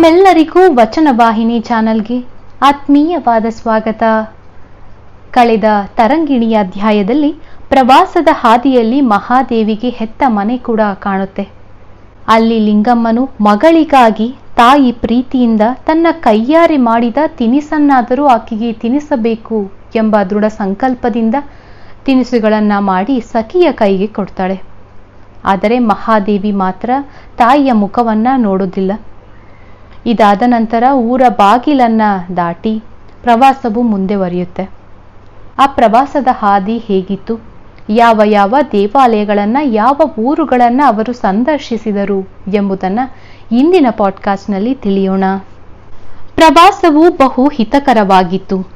ತಮ್ಮೆಲ್ಲರಿಗೂ ವಚನವಾಹಿನಿ ಚಾನಲ್ಗೆ ಆತ್ಮೀಯವಾದ ಸ್ವಾಗತ. ಕಳೆದ ತರಂಗಿಣಿ ಅಧ್ಯಾಯದಲ್ಲಿ ಪ್ರವಾಸದ ಹಾದಿಯಲ್ಲಿ ಮಹಾದೇವಿಗೆ ಹೆತ್ತ ಮನೆ ಕೂಡ ಕಾಣುತ್ತೆ. ಅಲ್ಲಿ ಲಿಂಗಮ್ಮನು ಮಗಳಿಗಾಗಿ ತಾಯಿ ಪ್ರೀತಿಯಿಂದ ತನ್ನ ಕೈಯಾರೆ ಮಾಡಿದ ತಿನಿಸನ್ನಾದರೂ ಆಕೆಗೆ ತಿನಿಸಬೇಕು ಎಂಬ ದೃಢ ಸಂಕಲ್ಪದಿಂದ ತಿನಿಸುಗಳನ್ನ ಮಾಡಿ ಸಖಿಯ ಕೈಗೆ ಕೊಡ್ತಾಳೆ. ಆದರೆ ಮಹಾದೇವಿ ಮಾತ್ರ ತಾಯಿಯ ಮುಖವನ್ನ ನೋಡೋದಿಲ್ಲ. ಇದಾದ ನಂತರ ಊರ ಬಾಗಿಲನ್ನು ದಾಟಿ ಪ್ರವಾಸವು ಮುಂದೆವರಿಯುತ್ತೆ ಆ ಪ್ರವಾಸದ ಹಾದಿ ಹೇಗಿತ್ತು? ಯಾವ ಯಾವ ದೇವಾಲಯಗಳನ್ನು, ಯಾವ ಊರುಗಳನ್ನು ಅವರು ಸಂದರ್ಶಿಸಿದರು ಎಂಬುದನ್ನ ಇಂದಿನ ಪಾಡ್ಕಾಸ್ಟ್ನಲ್ಲಿ ತಿಳಿಯೋಣ. ಪ್ರವಾಸವು ಬಹು ಹಿತಕರವಾಗಿತ್ತು.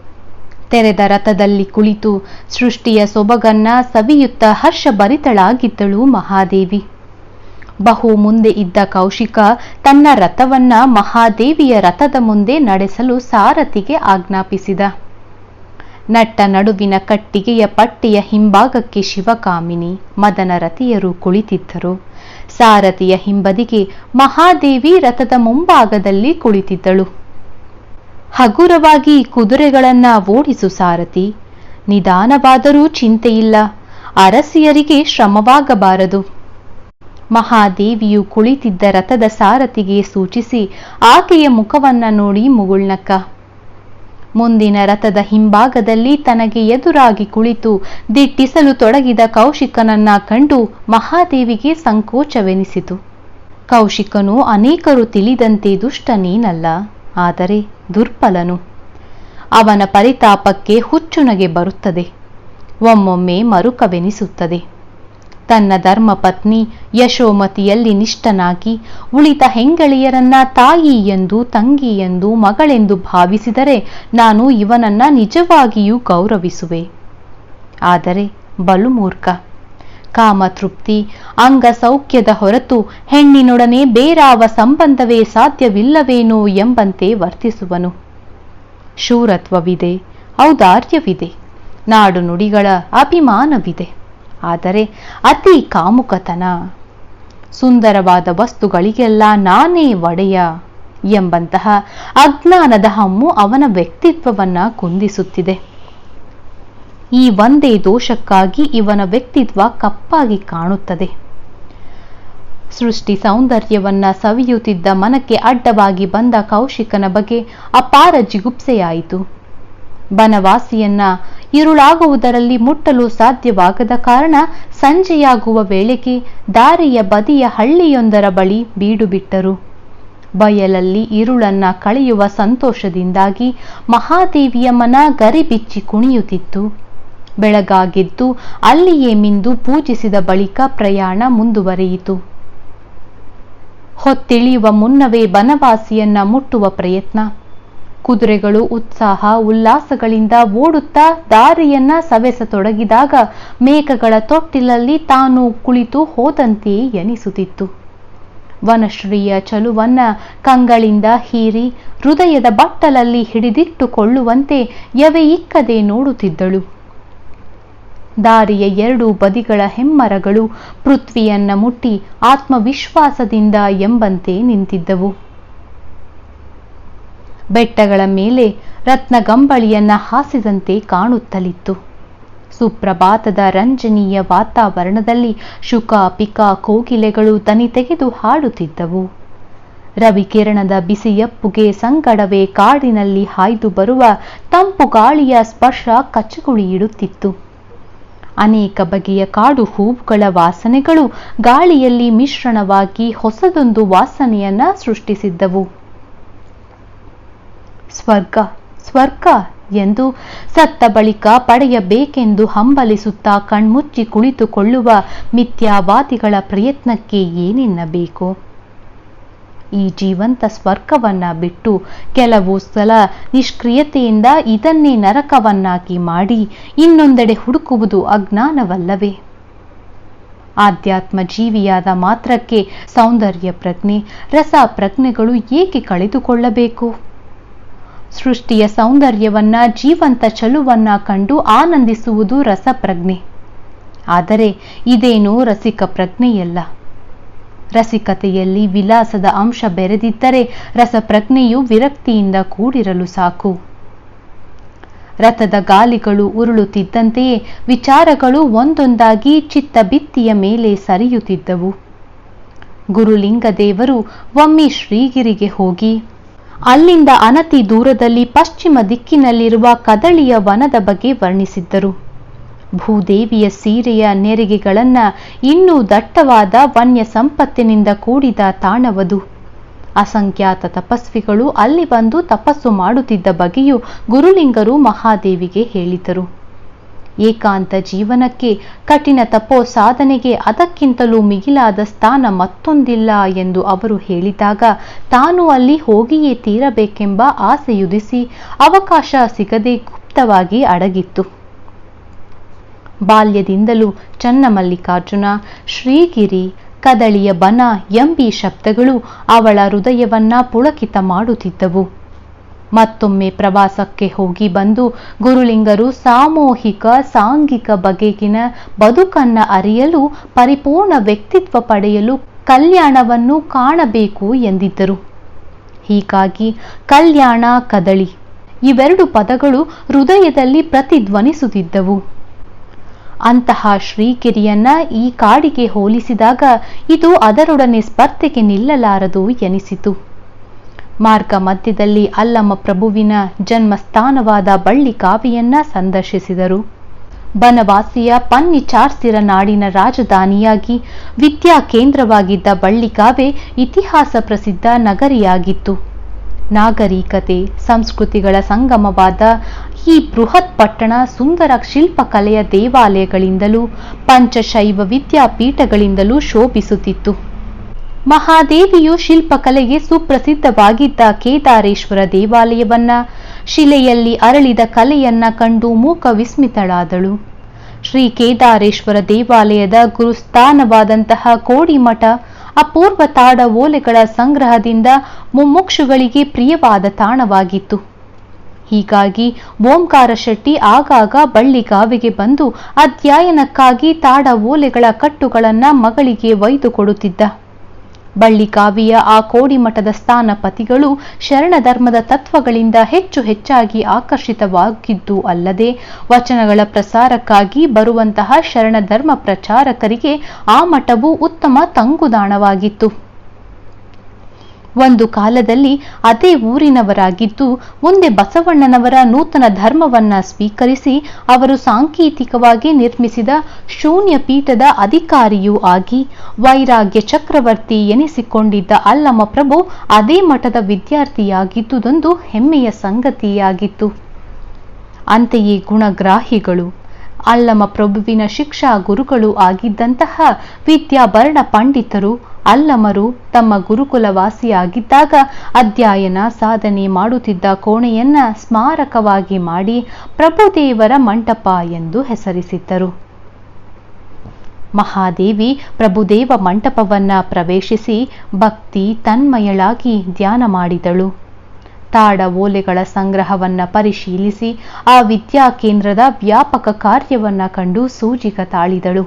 ತೆರೆದ ರಥದಲ್ಲಿ ಕುಳಿತು ಸೃಷ್ಟಿಯ ಸೊಬಗನ್ನ ಸವಿಯುತ್ತ ಹರ್ಷಭರಿತಳಾಗಿದ್ದಳು ಮಹಾದೇವಿ. ಬಹು ಮುಂದೆ ಇದ್ದ ಕೌಶಿಕ ತನ್ನ ರಥವನ್ನ ಮಹಾದೇವಿಯ ರಥದ ಮುಂದೆ ನಡೆಸಲು ಸಾರಥಿಗೆ ಆಜ್ಞಾಪಿಸಿದ. ನಟ್ಟ ನಡುವಿನ ಕಟ್ಟಿಗೆಯ ಪಟ್ಟಿಯ ಹಿಂಭಾಗಕ್ಕೆ ಶಿವಕಾಮಿನಿ, ಮದನ ರಥಿಯರು ಕುಳಿತಿದ್ದರು. ಸಾರಥಿಯ ಹಿಂಬದಿಗೆ ಮಹಾದೇವಿ ರಥದ ಮುಂಭಾಗದಲ್ಲಿ ಕುಳಿತಿದ್ದಳು. ಹಗುರವಾಗಿ ಕುದುರೆಗಳನ್ನ ಓಡಿಸು ಸಾರಥಿ, ನಿಧಾನವಾದರೂ ಚಿಂತೆಯಿಲ್ಲ, ಅರಸಿಯರಿಗೆ ಶ್ರಮವಾಗಬಾರದು. ಮಹಾದೇವಿಯು ಕುಳಿತಿದ್ದ ರಥದ ಸಾರಥಿಗೆ ಸೂಚಿಸಿ, ಆಕೆಯ ಮುಖವನ್ನ ನೋಡಿ ಮುಗುಳ್ನಕ್ಕ. ಮುಂದಿನ ರಥದ ಹಿಂಭಾಗದಲ್ಲಿ ತನಗೆ ಎದುರಾಗಿ ಕುಳಿತು ದಿಟ್ಟಿಸಲು ತೊಡಗಿದ ಕೌಶಿಕನನ್ನ ಕಂಡು ಮಹಾದೇವಿಗೆ ಸಂಕೋಚವೆನಿಸಿತು. ಕೌಶಿಕನು ಅನೇಕರು ತಿಳಿದಂತೆ ದುಷ್ಟನೇನಲ್ಲ ಆದರೆ ದುರ್ಬಲನು. ಅವನ ಪರಿತಾಪಕ್ಕೆ ಹುಚ್ಚುನಗೆ ಬರುತ್ತದೆ. ಒಮ್ಮೊಮ್ಮೆ ಮರುಕವೆನಿಸುತ್ತದೆ. ತನ್ನ ಧರ್ಮಪತ್ನಿ ಯಶೋಮತಿಯಲ್ಲಿ ನಿಷ್ಠನಾಗಿ ಉಳಿತ ಹೆಂಗಳಿಯರನ್ನ ತಾಯಿ ಎಂದು, ತಂಗಿ ಎಂದು, ಮಗಳೆಂದು ಭಾವಿಸಿದರೆ ನಾನು ಇವನನ್ನ ನಿಜವಾಗಿಯೂ ಗೌರವಿಸುವೆ. ಆದರೆ ಬಲು ಮೂರ್ಖ. ಕಾಮತೃಪ್ತಿ, ಅಂಗಸೌಖ್ಯದ ಹೊರತು ಹೆಣ್ಣಿನೊಡನೆ ಬೇರಾವ ಸಂಬಂಧವೇ ಸಾಧ್ಯವಿಲ್ಲವೇನೋ ಎಂಬಂತೆ ವರ್ತಿಸುವನು. ಶೂರತ್ವವಿದೆ, ಔದಾರ್ಯವಿದೆ ನಾಡು ನುಡಿಗಳ ಅಭಿಮಾನವಿದೆ. ಆದರೆ ಅತಿ ಕಾಮುಕತನ. ಸುಂದರವಾದ ವಸ್ತುಗಳಿಗೆಲ್ಲ ನಾನೇ ಒಡೆಯ ಎಂಬಂತಹ ಅಜ್ಞಾನದ ಹಮ್ಮು ಅವನ ವ್ಯಕ್ತಿತ್ವವನ್ನ ಕುಂದಿಸುತ್ತಿದೆ. ಈ ಒಂದೇ ದೋಷಕ್ಕಾಗಿ ಇವನ ವ್ಯಕ್ತಿತ್ವ ಕಪ್ಪಾಗಿ ಕಾಣುತ್ತದೆ. ಸೃಷ್ಟಿ ಸೌಂದರ್ಯವನ್ನ ಸವಿಯುತ್ತಿದ್ದ ಮನಕ್ಕೆ ಅಡ್ಡವಾಗಿ ಬಂದ ಕೌಶಿಕನ ಬಗ್ಗೆ ಅಪಾರ ಜಿಗುಪ್ಸೆಯಾಯಿತು. ಬನವಾಸಿಯನ್ನ ಇರುಳಾಗುವುದರಲ್ಲಿ ಮುಟ್ಟಲು ಸಾಧ್ಯವಾಗದ ಕಾರಣ ಸಂಜೆಯಾಗುವ ವೇಳೆಗೆ ದಾರಿಯ ಬದಿಯ ಹಳ್ಳಿಯೊಂದರ ಬಳಿ ಬೀಡುಬಿಟ್ಟರು ಬಯಲಲ್ಲಿ ಇರುಳನ್ನ ಕಳೆಯುವ ಸಂತೋಷದಿಂದಾಗಿ ಮಹಾದೇವಿಯ ಮನ ಗರಿಬಿಚ್ಚಿ ಕುಣಿಯುತ್ತಿತ್ತು. ಬೆಳಗಾಗಿದ್ದು ಅಲ್ಲಿಯೇ ಮಿಂದು ಪೂಜಿಸಿದ ಬಳಿಕ ಪ್ರಯಾಣ ಮುಂದುವರಿಯಿತು. ಹೊತ್ತಿಳಿಯುವ ಮುನ್ನವೇ ಬನವಾಸಿಯನ್ನ ಮುಟ್ಟುವ ಪ್ರಯತ್ನ ಕುದುರೆಗಳು, ಉತ್ಸಾಹ, ಉಲ್ಲಾಸಗಳಿಂದ ಓಡುತ್ತಾ ದಾರಿಯನ್ನ ಸವೆಸತೊಡಗಿದಾಗ ಮೇಘಗಳ ತೊಟ್ಟಿಲಲ್ಲಿ ತಾನು ಕುಳಿತು ಹೋದಂತೆ ಎನಿಸುತ್ತಿತ್ತು. ವನಶ್ರೀಯ ಚಲುವನ್ನ ಕಂಗಳಿಂದ ಹೀರಿ ಹೃದಯದ ಬಟ್ಟಲಲ್ಲಿ ಹಿಡಿದಿಟ್ಟುಕೊಳ್ಳುವಂತೆ ಯವೆ ಇಕ್ಕದೆ ನೋಡುತ್ತಿದ್ದಳು. ದಾರಿಯ ಎರಡು ಬದಿಗಳ ಹೆಮ್ಮರಗಳು ಪೃಥ್ವಿಯನ್ನ ಮುಟ್ಟಿ ಆತ್ಮವಿಶ್ವಾಸದಿಂದ ಎಂಬಂತೆ ನಿಂತಿದ್ದವು. ಬೆಟ್ಟಗಳ ಮೇಲೆ ರತ್ನಗಂಬಳಿಯನ್ನ ಹಾಸಿದಂತೆ ಕಾಣುತ್ತಲಿತ್ತು. ಸುಪ್ರಭಾತದ ರಂಜನೀಯ ವಾತಾವರಣದಲ್ಲಿ ಶುಕ ಪಿಕ ಕೋಗಿಲೆಗಳು ತನಿ ತೆಗೆದು ಹಾಡುತ್ತಿದ್ದವು. ರವಿಕಿರಣದ ಬಿಸಿಯಪ್ಪುಗೆ ಸಂಗಡವೇ ಕಾಡಿನಲ್ಲಿ ಹಾಯ್ದು ಬರುವ ತಂಪು ಗಾಳಿಯ ಸ್ಪರ್ಶ ಕಚ್ಚಗುಳಿ ಇಡುತ್ತಿತ್ತು ಅನೇಕ ಬಗೆಯ ಕಾಡು ಹೂವುಗಳ ವಾಸನೆಗಳು ಗಾಳಿಯಲ್ಲಿ ಮಿಶ್ರಣವಾಗಿ ಹೊಸದೊಂದು ವಾಸನೆಯನ್ನ ಸೃಷ್ಟಿಸಿದ್ದವು. ಸ್ವರ್ಗ. ಸ್ವರ್ಗ ಎಂದು ಸತ್ತ ಬಳಿಕ ಪಡೆಯಬೇಕೆಂದು ಹಂಬಲಿಸುತ್ತಾ ಕಣ್ಮುಚ್ಚಿ ಕುಳಿತುಕೊಳ್ಳುವ ಮಿಥ್ಯಾವಾದಿಗಳ ಪ್ರಯತ್ನಕ್ಕೆ ಏನೆನ್ನಬೇಕು? ಈ ಜೀವಂತ ಸ್ವರ್ಗವನ್ನ ಬಿಟ್ಟು ಕೆಲವು ಸಲ ನಿಷ್ಕ್ರಿಯತೆಯಿಂದ ಇದನ್ನೇ ನರಕವನ್ನಾಗಿ ಮಾಡಿ ಇನ್ನೊಂದೆಡೆ ಹುಡುಕುವುದು ಅಜ್ಞಾನವಲ್ಲವೇ? ಆಧ್ಯಾತ್ಮ ಜೀವಿಯಾದ ಮಾತ್ರಕ್ಕೆ ಸೌಂದರ್ಯ ಪ್ರಜ್ಞೆ, ರಸ ಪ್ರಜ್ಞೆಗಳು ಏಕೆ ಕಳೆದುಕೊಳ್ಳಬೇಕು? ಸೃಷ್ಟಿಯ ಸೌಂದರ್ಯವನ್ನ, ಜೀವಂತ ಚಲುವನ್ನ ಕಂಡು ಆನಂದಿಸುವುದು ರಸಪ್ರಜ್ಞೆ. ಆದರೆ ಇದೇನು ರಸಿಕ ಪ್ರಜ್ಞೆಯಲ್ಲ. ರಸಿಕತೆಯಲ್ಲಿ ವಿಲಾಸದ ಅಂಶ ಬೆರೆದಿದ್ದರೆ ರಸಪ್ರಜ್ಞೆಯು ವಿರಕ್ತಿಯಿಂದ ಕೂಡಿರಲು ಸಾಕು. ರಥದ ಗಾಲಿಗಳು ಉರುಳುತ್ತಿದ್ದಂತೆಯೇ ವಿಚಾರಗಳು ಒಂದೊಂದಾಗಿ ಚಿತ್ತಬಿತ್ತಿಯ ಮೇಲೆ ಸರಿಯುತ್ತಿದ್ದವು. ಗುರುಲಿಂಗದೇವರು ಒಮ್ಮೆ ಶ್ರೀಗಿರಿಗೆ ಹೋಗಿ ಅಲ್ಲಿಂದ ಅನತಿ ದೂರದಲ್ಲಿ ಪಶ್ಚಿಮ ದಿಕ್ಕಿನಲ್ಲಿರುವ ಕದಳಿಯ ವನದ ಬಗ್ಗೆ ವರ್ಣಿಸಿದ್ದರು. ಭೂದೇವಿಯ ಸೀರೆಯ ನೆರಿಗೆಗಳನ್ನ ಇನ್ನೂ ದಟ್ಟವಾದ ವನ್ಯ ಸಂಪತ್ತಿನಿಂದ ಕೂಡಿದ ತಾಣವದು. ಅಸಂಖ್ಯಾತ ತಪಸ್ವಿಗಳು ಅಲ್ಲಿ ಬಂದು ತಪಸ್ಸು ಮಾಡುತ್ತಿದ್ದ ಬಗೆಯೂ ಗುರುಲಿಂಗರು ಮಹಾದೇವಿಗೆ ಹೇಳಿದರು. ಏಕಾಂತ ಜೀವನಕ್ಕೆ ಕಠಿಣ ತಪೋ ಸಾಧನೆಗೆ ಅದಕ್ಕಿಂತಲೂ ಮಿಗಿಲಾದ ಸ್ಥಾನ ಮತ್ತೊಂದಿಲ್ಲ ಎಂದು ಅವರು ಹೇಳಿದಾಗ, ತಾನು ಅಲ್ಲಿ ಹೋಗಿಯೇ ತೀರಬೇಕೆಂಬ ಆಸೆಯುದಿಸಿ ಅವಕಾಶ ಸಿಗದೆ ಗುಪ್ತವಾಗಿ ಅಡಗಿತ್ತು. ಬಾಲ್ಯದಿಂದಲೂ ಚನ್ನಮಲ್ಲಿಕಾರ್ಜುನ, ಶ್ರೀಗಿರಿ, ಕದಳಿಯ ಬನ, ಎಂಬಿ ಶಬ್ದಗಳು ಅವಳ ಹೃದಯವನ್ನ ಪುಳಕಿತ ಮಾಡುತ್ತಿದ್ದವು. ಮತ್ತೊಮ್ಮೆ ಪ್ರವಾಸಕ್ಕೆ ಹೋಗಿ ಬಂದು ಗುರುಲಿಂಗರು ಸಾಮೂಹಿಕ, ಸಾಂಘಿಕ ಬಗೆಗಿನ ಬದುಕನ್ನ ಅರಿಯಲು, ಪರಿಪೂರ್ಣ ವ್ಯಕ್ತಿತ್ವ ಪಡೆಯಲು ಕಲ್ಯಾಣವನ್ನು ಕಾಣಬೇಕು ಎಂದಿದ್ದರು. ಹೀಗಾಗಿ ಕಲ್ಯಾಣ ಕದಳಿ. ಇವೆರಡು ಪದಗಳು ಹೃದಯದಲ್ಲಿ ಪ್ರತಿಧ್ವನಿಸುತ್ತಿದ್ದವು. ಅಂತಹ ಶ್ರೀಗಿರಿಯನ್ನ ಈ ಕಾಡಿಗೆ ಹೋಲಿಸಿದಾಗ ಇದು ಅದರೊಡನೆ ಸ್ಪರ್ಧೆಗೆ ನಿಲ್ಲಲಾರದು ಎನಿಸಿತು. ಮಾರ್ಗ ಮಧ್ಯದಲ್ಲಿ ಅಲ್ಲಮ್ಮ ಪ್ರಭುವಿನ ಜನ್ಮಸ್ಥಾನವಾದ ಬಳ್ಳಿ ಕಾವಿಯನ್ನ ಸಂದರ್ಶಿಸಿದರು. ಬನವಾಸಿಯ ಪನ್ನಿಚಾರ್ಸಿರ ನಾಡಿನ ರಾಜಧಾನಿಯಾಗಿ ವಿದ್ಯಾ ಕೇಂದ್ರವಾಗಿದ್ದ ಬಳ್ಳಿಕಾವೆ ಇತಿಹಾಸ ಪ್ರಸಿದ್ಧ ನಗರಿಯಾಗಿತ್ತು. ನಾಗರಿಕತೆ, ಸಂಸ್ಕೃತಿಗಳ ಸಂಗಮವಾದ ಈ ಬೃಹತ್ ಪಟ್ಟಣ ಸುಂದರ ಶಿಲ್ಪಕಲೆಯ ದೇವಾಲಯಗಳಿಂದಲೂ, ಪಂಚಶೈವ ವಿದ್ಯಾಪೀಠಗಳಿಂದಲೂ ಶೋಭಿಸುತ್ತಿತ್ತು. ಮಹಾದೇವಿಯು ಶಿಲ್ಪಕಲೆಗೆ ಸುಪ್ರಸಿದ್ಧವಾಗಿದ್ದ ಕೇದಾರೇಶ್ವರ ದೇವಾಲಯವನ್ನ, ಶಿಲೆಯಲ್ಲಿ ಅರಳಿದ ಕಲೆಯನ್ನ ಕಂಡು ಮೂಕ ವಿಸ್ಮಿತಳಾದಳು. ಶ್ರೀ ಕೇದಾರೇಶ್ವರ ದೇವಾಲಯದ ಗುರುಸ್ಥಾನವಾದಂತಹ ಕೋಡಿಮಠ, ಅಪೂರ್ವ ತಾಡ ಓಲೆಗಳ ಸಂಗ್ರಹದಿಂದ ಮುಮ್ಮುಕ್ಷುಗಳಿಗೆ ಪ್ರಿಯವಾದ ತಾಣವಾಗಿತ್ತು. ಹೀಗಾಗಿ ಓಂಕಾರ ಶೆಟ್ಟಿ ಆಗಾಗ ಬಳ್ಳಿಗಾವಿಗೆ ಬಂದು ಅಧ್ಯಯನಕ್ಕಾಗಿ ತಾಡ ಓಲೆಗಳ ಕಟ್ಟುಗಳನ್ನು ಮಗಳಿಗೆ ಒಯ್ದು ಕೊಡುತ್ತಿದ್ದ. ಬಳ್ಳಿಕಾವಿಯ ಆ ಕೋಡಿಮಠದ ಸ್ಥಾನಪತಿಗಳು ಶರಣ ಧರ್ಮದ ತತ್ವಗಳಿಂದ ಹೆಚ್ಚು ಹೆಚ್ಚಾಗಿ ಆಕರ್ಷಿತವಾಗಿದ್ದು ಅಲ್ಲದೆ ವಚನಗಳ ಪ್ರಸಾರಕ್ಕಾಗಿ ಬರುವಂತಹ ಶರಣ ಧರ್ಮ ಪ್ರಚಾರಕರಿಗೆ ಆ ಮಠವು ಉತ್ತಮ ತಂಗುದಾಣವಾಗಿತ್ತು. ಒಂದು ಕಾಲದಲ್ಲಿ ಅದೇ ಊರಿನವರಾಗಿದ್ದು, ಮುಂದೆ ಬಸವಣ್ಣನವರ ನೂತನ ಧರ್ಮವನ್ನ ಸ್ವೀಕರಿಸಿ ಅವರು ಸಾಂಕೇತಿಕವಾಗಿ ನಿರ್ಮಿಸಿದ ಶೂನ್ಯ ಪೀಠದ ಅಧಿಕಾರಿಯೂ ಆಗಿ ವೈರಾಗ್ಯ ಚಕ್ರವರ್ತಿ ಎನಿಸಿಕೊಂಡಿದ್ದ ಅಲ್ಲಮ್ಮ ಪ್ರಭು ಅದೇ ಮಠದ ವಿದ್ಯಾರ್ಥಿಯಾಗಿದ್ದುದೊಂದು ಹೆಮ್ಮೆಯ ಸಂಗತಿಯಾಗಿತ್ತು. ಅಂತೆಯೇ ಗುಣಗ್ರಾಹಿಗಳು. ಅಲ್ಲಮ ಪ್ರಭುವಿನ ಶಿಕ್ಷಾ ಗುರುಗಳು ಆಗಿದ್ದಂತಹ ವಿದ್ಯಾಭರಣ ಪಂಡಿತರು, ಅಲ್ಲಮರು ತಮ್ಮ ಗುರುಕುಲವಾಸಿಯಾಗಿದ್ದಾಗ ಅಧ್ಯಯನ ಸಾಧನೆ ಮಾಡುತ್ತಿದ್ದ ಕೋಣೆಯನ್ನ ಸ್ಮಾರಕವಾಗಿ ಮಾಡಿ ಪ್ರಭುದೇವರ ಮಂಟಪ ಎಂದು ಹೆಸರಿಸಿದ್ದರು. ಮಹಾದೇವಿ ಪ್ರಭುದೇವ ಮಂಟಪವನ್ನ ಪ್ರವೇಶಿಸಿ ಭಕ್ತಿ ತನ್ಮಯಳಾಗಿ ಧ್ಯಾನ ಮಾಡಿದಳು. ತಾಡ ಓಲೆಗಳ ಸಂಗ್ರಹವನ್ನ ಪರಿಶೀಲಿಸಿ ಆ ವಿದ್ಯಾ ಕೇಂದ್ರದ ವ್ಯಾಪಕ ಕಾರ್ಯವನ್ನ ಕಂಡು ಸೂಜಿಗ ತಾಳಿದಳು.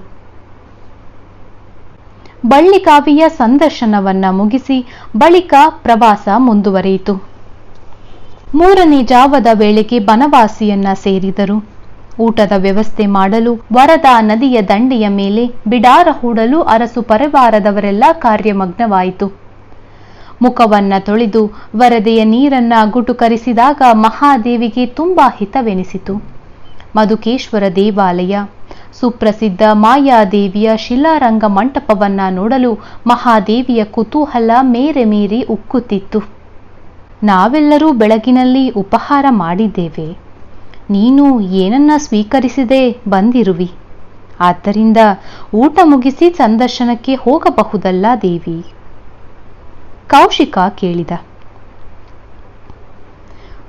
ಬಳ್ಳಿಕಾವಿಯ ಸಂದರ್ಶನವನ್ನ ಮುಗಿಸಿ ಬಳಿಕ ಪ್ರವಾಸ ಮುಂದುವರಿಯಿತು. ಮೂರನೇ ಜಾವದ ವೇಳೆಗೆ ಬನವಾಸಿಯನ್ನ ಸೇರಿದರು. ಊಟದ ವ್ಯವಸ್ಥೆ ಮಾಡಲು ವರದಾ ನದಿಯ ದಂಡೆಯ ಮೇಲೆ ಬಿಡಾರ ಹೂಡಲು ಅರಸು ಪರಿವಾರದವರೆಲ್ಲ ಕಾರ್ಯಮಗ್ನವಾಯಿತು. ಮುಖವನ್ನ ತೊಳೆದು ವರದೆಯ ನೀರನ್ನ ಗುಟುಕರಿಸಿದಾಗ ಮಹಾದೇವಿಗೆ ತುಂಬಾ ಹಿತವೆನಿಸಿತು. ಮಧುಕೇಶ್ವರ ದೇವಾಲಯ, ಸುಪ್ರಸಿದ್ಧ ಮಾಯಾದೇವಿಯ ಶಿಲಾರಂಗ ಮಂಟಪವನ್ನ ನೋಡಲು ಮಹಾದೇವಿಯ ಕುತೂಹಲ ಮೇರೆ ಮೀರಿ ಉಕ್ಕುತ್ತಿತ್ತು. ನಾವೆಲ್ಲರೂ ಬೆಳಗಿನಲ್ಲಿ ಉಪಹಾರ ಮಾಡಿದ್ದೇವೆ. ನೀನು ಏನನ್ನ ಸ್ವೀಕರಿಸಿದೆ ಬಂದಿರುವಿ. ಆದ್ದರಿಂದ ಊಟ ಮುಗಿಸಿ ಸಂದರ್ಶನಕ್ಕೆ ಹೋಗಬಹುದಲ್ಲ ದೇವಿ. ಕೌಶಿಕ ಕೇಳಿದ.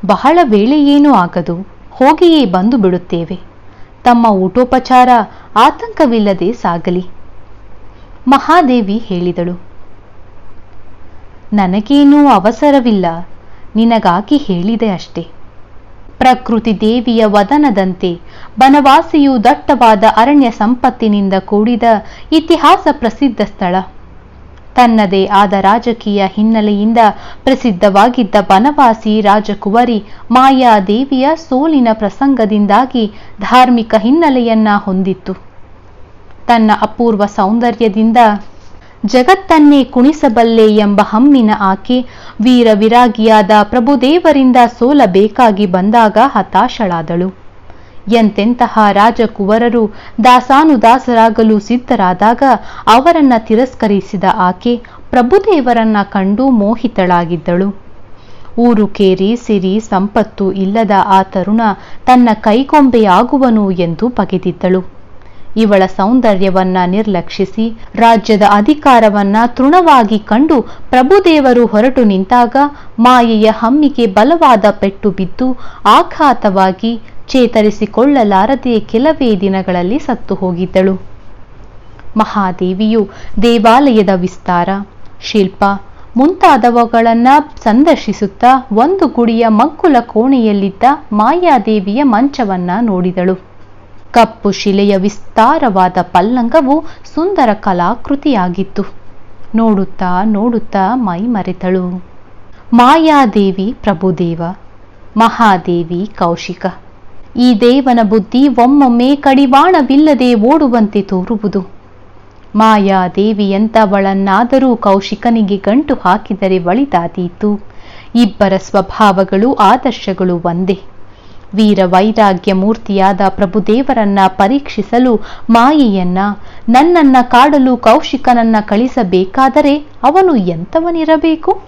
ಬಹಳ ವೇಳೆಯೇನೂ ಆಗದು, ಹೋಗಿಯೇ ಬಂದು ಬಿಡುತ್ತೇವೆ. ತಮ್ಮ ಊಟೋಪಚಾರ ಆತಂಕವಿಲ್ಲದೆ ಸಾಗಲಿ. ಮಹಾದೇವಿ ಹೇಳಿದಳು. ನನಗೇನೂ ಅವಸರವಿಲ್ಲ, ನಿನಗಾಗಿ ಹೇಳಿದೆ ಅಷ್ಟೇ. ಪ್ರಕೃತಿ ದೇವಿಯ ವದನದಂತೆ ಬನವಾಸಿಯು ದಟ್ಟವಾದ ಅರಣ್ಯ ಸಂಪತ್ತಿನಿಂದ ಕೂಡಿದ ಇತಿಹಾಸ ಪ್ರಸಿದ್ಧ ಸ್ಥಳ. ತನ್ನದೇ ಆದ ರಾಜಕೀಯ ಹಿನ್ನೆಲೆಯಿಂದ ಪ್ರಸಿದ್ಧವಾಗಿದ್ದ ಬನವಾಸಿ ರಾಜಕುವರಿ ಮಾಯಾದೇವಿಯ ಸೋಲಿನ ಪ್ರಸಂಗದಿಂದಾಗಿ ಧಾರ್ಮಿಕ ಹಿನ್ನೆಲೆಯನ್ನ ಹೊಂದಿತ್ತು. ತನ್ನ ಅಪೂರ್ವ ಸೌಂದರ್ಯದಿಂದ ಜಗತ್ತನ್ನೇ ಕುಣಿಸಬಲ್ಲೆ ಎಂಬ ಹಮ್ಮಿನ ಆಕೆ ವೀರ ವಿರಾಗಿಯಾದ ಪ್ರಭುದೇವರಿಂದ ಸೋಲಬೇಕಾಗಿ ಬಂದಾಗ ಹತಾಶಳಾದಳು. ಎಂತೆಂತಹ ರಾಜಕುವರರು ದಾಸಾನುದಾಸರಾಗಲು ಸಿದ್ಧರಾದಾಗ ಅವರನ್ನ ತಿರಸ್ಕರಿಸಿದ ಆಕೆ ಪ್ರಭುದೇವರನ್ನ ಕಂಡು ಮೋಹಿತಳಾಗಿದ್ದಳು. ಊರು ಕೇರಿ, ಸಿರಿ, ಸಂಪತ್ತು ಇಲ್ಲದ ಆ ತರುಣ ತನ್ನ ಕೈಗೊಂಬೆಯಾಗುವನು ಎಂದು ಬಗೆದಿದ್ದಳು ಇವಳ ಸೌಂದರ್ಯವನ್ನ ನಿರ್ಲಕ್ಷಿಸಿ ರಾಜ್ಯದ ಅಧಿಕಾರವನ್ನ ತೃಣವಾಗಿ ಕಂಡು ಪ್ರಭುದೇವರು ಹೊರಟು ನಿಂತಾಗ ಮಾಯೆಯ ಹಮ್ಮಿಗೆ ಬಲವಾದ ಪೆಟ್ಟು ಬಿದ್ದು ಆಘಾತವಾಗಿ ಚೇತರಿಸಿಕೊಳ್ಳಲಾರದೆ ಕೆಲವೇ ದಿನಗಳಲ್ಲಿ ಸತ್ತು ಹೋಗಿದ್ದಳು. ಮಹಾದೇವಿಯು ದೇವಾಲಯದ ವಿಸ್ತಾರ, ಶಿಲ್ಪ ಮುಂತಾದವುಗಳನ್ನು ಸಂದರ್ಶಿಸುತ್ತಾ ಒಂದು ಗುಡಿಯ ಮಗ್ಗುಲ ಕೋಣೆಯಲ್ಲಿದ್ದ ಮಾಯಾದೇವಿಯ ಮಂಚವನ್ನ ನೋಡಿದಳು. ಕಪ್ಪು ಶಿಲೆಯ ವಿಸ್ತಾರವಾದ ಪಲ್ಲಂಗವು ಸುಂದರ ಕಲಾಕೃತಿಯಾಗಿತ್ತು. ನೋಡುತ್ತಾ ನೋಡುತ್ತಾ ಮೈ ಮರೆತಳು. ಮಾಯಾದೇವಿ ಪ್ರಭುದೇವ, ಮಹಾದೇವಿ ಕೌಶಿಕ ಈ ದೇವನ ಬುದ್ಧಿ ಒಮ್ಮೊಮ್ಮೆ ಕಡಿವಾಣವಿಲ್ಲದೆ ಓಡುವಂತೆ ತೋರುವುದು. ಮಾಯಾ ಮಾಯಾದೇವಿಯಂತವಳನ್ನಾದರೂ ಕೌಶಿಕನಿಗೆ ಗಂಟು ಹಾಕಿದರೆ ಒಳಿತಾದೀತು. ಇಬ್ಬರ ಸ್ವಭಾವಗಳು, ಆದರ್ಶಗಳು ಒಂದೇ. ವೀರ ವೈರಾಗ್ಯ ಮೂರ್ತಿಯಾದ ಪ್ರಭುದೇವರನ್ನ ಪರೀಕ್ಷಿಸಲು ಮಾಯೆಯನ್ನ, ನನ್ನನ್ನ ಕಾಡಲು ಕೌಶಿಕನನ್ನ ಕಳಿಸಬೇಕಾದರೆ ಅವನು ಎಂಥವನಿರಬೇಕು?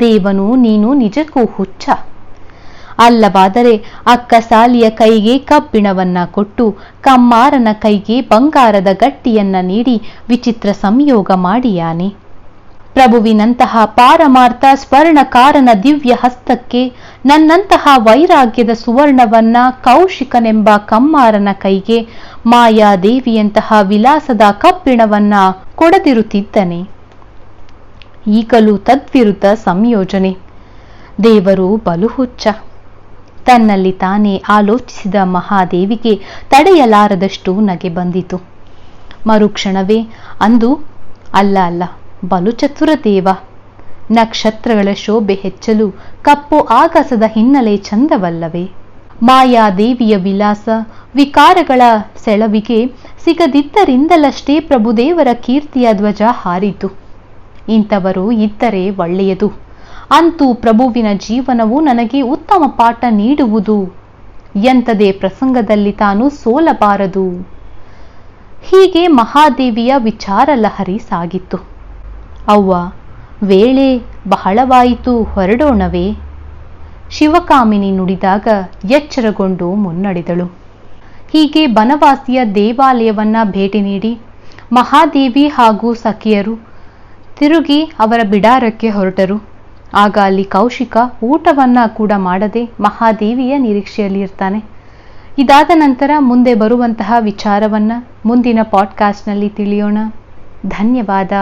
ದೇವನು ನೀನು ನಿಜಕ್ಕೂ ಹುಚ್ಚ. ಅಲ್ಲವಾದರೆ ಅಕ್ಕ ಸಾಲಿಯ ಕೈಗೆ ಕಬ್ಬಿಣವನ್ನ ಕೊಟ್ಟು, ಕಮ್ಮಾರನ ಕೈಗೆ ಬಂಗಾರದ ಗಟ್ಟಿಯನ್ನ ನೀಡಿ ವಿಚಿತ್ರ ಸಂಯೋಗ ಮಾಡಿಯಾನೆ. ಪ್ರಭುವಿನಂತಹ ಪಾರಮಾರ್ಥ ಸ್ವರ್ಣಕಾರನ ದಿವ್ಯ ಹಸ್ತಕ್ಕೆ ನನ್ನಂತಹ ವೈರಾಗ್ಯದ ಸುವರ್ಣವನ್ನ ಕೌಶಿಕನೆಂಬ ಕಮ್ಮಾರನ ಕೈಗೆ ಮಾಯಾದೇವಿಯಂತಹ ವಿಲಾಸದ ಕಬ್ಬಿಣವನ್ನ ಕೊಡದಿರುತ್ತಿದ್ದನೆ. ಈಗಲೂ ತದ್ವಿರುದ್ಧ ಸಂಯೋಜನೆ. ದೇವರು ಬಲು ಹುಚ್ಚ ತನ್ನಲ್ಲಿ ತಾನೇ ಆಲೋಚಿಸಿದ ಮಹಾದೇವಿಗೆ ತಡೆಯಲಾರದಷ್ಟು ನಗೆ ಬಂದಿತು. ಮರುಕ್ಷಣವೇ ಅಂದು ಅಲ್ಲ ಅಲ್ಲ, ಬಲು ಚತುರ ದೇವ ನಕ್ಷತ್ರಗಳ ಶೋಭೆ ಹೆಚ್ಚಲು ಕಪ್ಪು ಆಗಸದ ಹಿನ್ನೆಲೆ ಚಂದವಲ್ಲವೇ. ಮಾಯಾದೇವಿಯ ವಿಲಾಸ ವಿಕಾರಗಳ ಸೆಳವಿಗೆ ಸಿಗದಿದ್ದರಿಂದಲಷ್ಟೇ ಪ್ರಭುದೇವರ ಕೀರ್ತಿಯ ಧ್ವಜ ಹಾರಿತು. ಇಂಥವರು ಇದ್ದರೆ ಒಳ್ಳೆಯದು. ಅಂತೂ ಪ್ರಭುವಿನ ಜೀವನವು ನನಗೆ ಉತ್ತಮ ಪಾಠ ನೀಡುವುದು. ಎಂಥದೇ ಪ್ರಸಂಗದಲ್ಲಿ ತಾನು ಸೋಲಬಾರದು. ಹೀಗೆ ಮಹಾದೇವಿಯ ವಿಚಾರ ಲಹರಿ ಸಾಗಿತ್ತು. ಅವ್ವ, ವೇಳೆ ಬಹಳವಾಯಿತು ಹೊರಡೋಣವೇ? ಶಿವಕಾಮಿನಿ ನುಡಿದಾಗ ಎಚ್ಚರಗೊಂಡು ಮುನ್ನಡೆದಳು. ಹೀಗೆ ಬನವಾಸಿಯ ದೇವಾಲಯವನ್ನ ಭೇಟಿ ನೀಡಿ ಮಹಾದೇವಿ ಹಾಗೂ ಸಖಿಯರು ತಿರುಗಿ ಅವರ ಬಿಡಾರಕ್ಕೆ ಹೊರಟರು. ಆಗ ಅಲ್ಲಿ ಕೌಶಿಕ ಊಟವನ್ನ ಕೂಡ ಮಾಡದೆ ಮಹಾದೇವಿಯ ನಿರೀಕ್ಷೆಯಲ್ಲಿ ಇರ್ತಾನೆ ಇದಾದ ನಂತರ ಮುಂದೆ ಬರುವಂತಹ ವಿಚಾರವನ್ನ ಮುಂದಿನ ಪಾಡ್ಕಾಸ್ಟ್ನಲ್ಲಿ ತಿಳಿಯೋಣ. ಧನ್ಯವಾದ.